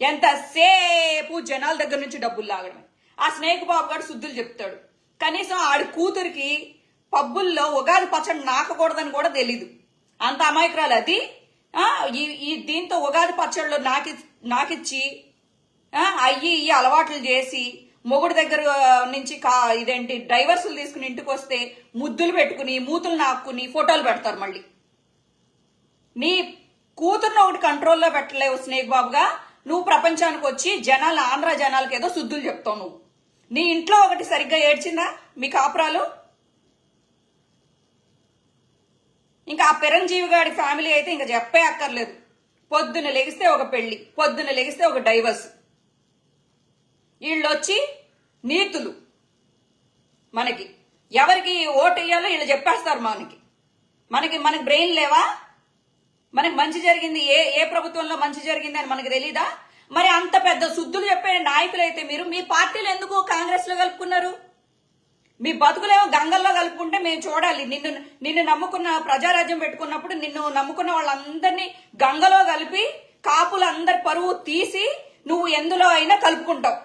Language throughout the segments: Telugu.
ఎంతసేపు జనాల దగ్గర నుంచి డబ్బులు లాగడం? ఆ స్నేక్ బాబు గారు శుద్ధులు చెప్తాడు. కనీసం ఆడి కూతురికి పబ్బుల్లో ఉగాది పచ్చడి నాకకూడదని కూడా తెలీదు. అంత అమాయకురాలు అది? ఈ దీంతో ఉగాది పచ్చళ్ళు నాకి నాకిచ్చి అయ్యి ఇయ్యి అలవాట్లు చేసి మొగుడు దగ్గర నుంచి కా ఇదేంటి డ్రైవర్స్లు తీసుకుని ఇంటికి వస్తే ముద్దులు పెట్టుకుని మూతులు నాక్కుని ఫోటోలు పెడతారు మళ్ళీ. నీ కూతుర్ని ఒకటి కంట్రోల్లో పెట్టలేవు స్నేక్ బాబుగా నువ్వు ప్రపంచానికి వచ్చి జనాలు ఆంధ్ర జనాలకి ఏదో శుద్ధులు చెప్తావు నువ్వు. నీ ఇంట్లో ఒకటి సరిగ్గా ఏడ్చిందా? మీ కాపురాలు? ఇంకా ఆ పెరంజీవి గారి ఫ్యామిలీ అయితే ఇంకా చెప్పే అక్కర్లేదు. పొద్దున లెగిస్తే ఒక పెళ్ళి పొద్దున లెగిస్తే ఒక డైవర్స్. వీళ్ళు వచ్చి నీతులు మనకి. ఎవరికి ఓటు వేయాలో వీళ్ళు చెప్పేస్తారు మనకి. మనకి మనకి బ్రెయిన్ లేవా? మనకి మంచి జరిగింది ఏ ఏ ప్రభుత్వంలో మంచి జరిగింది అని మనకి తెలీదా? మరి అంత పెద్ద శుద్ధులు చెప్పే నాయకులైతే మీరు మీ పార్టీలు ఎందుకు కాంగ్రెస్లో కలుపుకున్నారు? మీ బతుకులేమో గంగల్లో కలుపుకుంటే మేము చూడాలి. నిన్ను నిన్ను నమ్ముకున్న ప్రజారాజ్యం పెట్టుకున్నప్పుడు నిన్ను నమ్ముకున్న వాళ్ళందరినీ గంగలో కలిపి కాపులందరి పరువు తీసి నువ్వు ఎందులో అయినా కలుపుకుంటావు.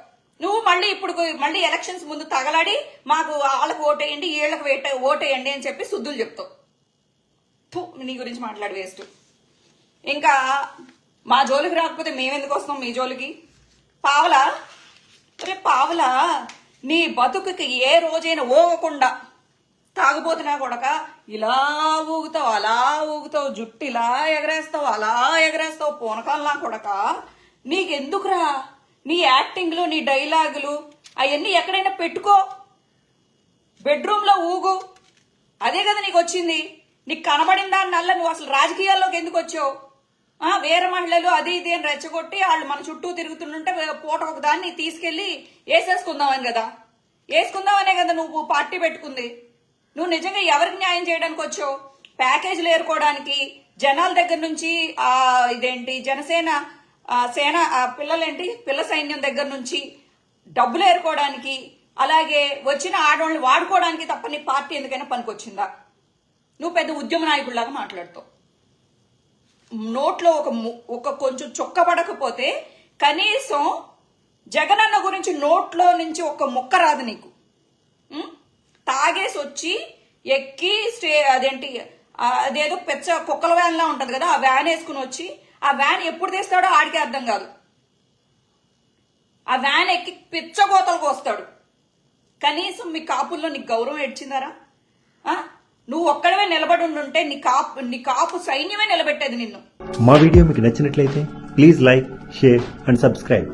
నువ్వు మళ్ళీ ఇప్పుడు మళ్ళీ ఎలక్షన్స్ ముందు తగలాడి మాకు వాళ్ళకు ఓటేయండి వీళ్ళకి వేట ఓటేయండి అని చెప్పి శుద్ధులు చెప్తావు. నీ గురించి మాట్లాడి వేస్ట్. ఇంకా మా జోలికి రాకపోతే మేమెందుకు వస్తాం మీ జోలికి? పావలా? రే పావలా నీ బతుకుకి ఏ రోజైనా ఊగకుండా తాగుబోతున్నా కొడక ఇలా ఊగుతావు అలా ఊగుతావు జుట్టు ఇలా ఎగరేస్తావు అలా ఎగరేస్తావు పూనకాలనా కొడక నీకెందుకురా? నీ యాక్టింగ్లు నీ డైలాగులు అవన్నీ ఎక్కడైనా పెట్టుకో. బెడ్రూమ్లో ఊగు. అదే కదా నీకు వచ్చింది నీకు కనబడిన దాని నల్ల నువ్వు అసలు రాజకీయాల్లోకి ఎందుకు వచ్చావు? వేరే మహిళలు అది ఇది అని రెచ్చగొట్టి వాళ్ళు మన చుట్టూ తిరుగుతుంటే పూట ఒక దాన్ని తీసుకెళ్ళి వేసేసుకుందామని కదా. వేసుకుందామనే కదా నువ్వు పార్టీ పెట్టుకుంది. నువ్వు నిజంగా ఎవరికి న్యాయం చేయడానికి వచ్చావు? ప్యాకేజీలు ఏరుకోవడానికి జనాల దగ్గర నుంచి ఆ ఇదేంటి జనసేన సేన ఆ, పిల్లలేంటి పిల్ల సైన్యం దగ్గర నుంచి డబ్బులు ఏరుకోవడానికి అలాగే వచ్చిన ఆడవాళ్ళని వాడుకోవడానికి తప్ప నీ పార్టీ ఎందుకైనా పనికొచ్చిందా? నువ్వు పెద్ద ఉద్యమ నాయకుడిలాగా మాట్లాడుతావు. నోట్లో ఒక ము- ఒక కొంచెం చొక్కబడకపోతే కనీసం జగనన్న గురించి నోట్లో నుంచి ఒక ముక్క రాదు నీకు. తాగేసి వచ్చి ఎక్కి స్టే అదేంటి అదేదో పెచ్చ కుక్కల వ్యాన్లా ఉంటుంది కదా ఆ వ్యాన్ వేసుకుని వచ్చి ఆ వ్యాన్ ఎప్పుడు తీస్తాడో ఆడికి అర్థం కాదు. ఆ వ్యాన్ ఎక్కి పిచ్చగోతలకు వస్తాడు కనీసం మీ కాపుల్లో నీకు గౌరవం ఏడ్చిందారా? నువ్వు ఒక్కడవే నిలబడి ఉండుంటే నీ కాపు నీ కాపు సైన్యమే నిలబెట్టేది నిన్ను. మా వీడియో మీకు నచ్చినట్లయితే please like share and subscribe.